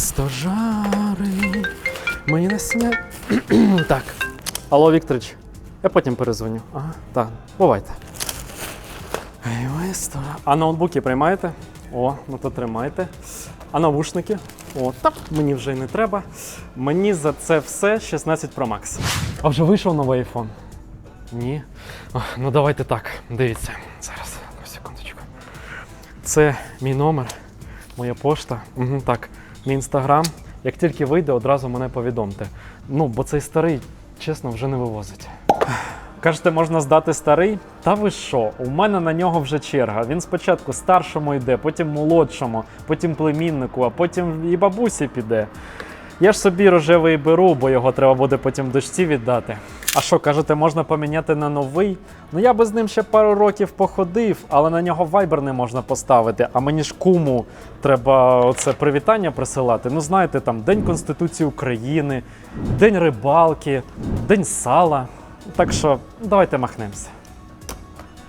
стожари. Мені не сня. так. Алло, Вікторич, я потім перезвоню. Ага, так, бувайте. А ноутбуки приймаєте? О, ну то тримайте. А навушники? О, так, мені вже й не треба. Мені за це все 16 Pro Max. А вже вийшов новий iPhone? Ні. Ох, ну давайте так. Дивіться. Зараз, одну секундочку. Це мій номер, моя пошта. Угу, так, мій інстаграм. Як тільки вийде, одразу мене повідомте. Ну, бо цей старий, чесно, вже не вивозить. Кажете, можна здати старий? Та ви що? У мене на нього вже черга. Він спочатку старшому йде, потім молодшому, потім племіннику, а потім і бабусі піде. Я ж собі рожевий беру, бо його треба буде потім дочці віддати. А що, кажете, можна поміняти на новий? Ну я би з ним ще пару років походив, але на нього вайбер не можна поставити. А мені ж куму треба оце привітання присилати. Ну знаєте, там День Конституції України, День рибалки, День сала. Так що давайте махнемося.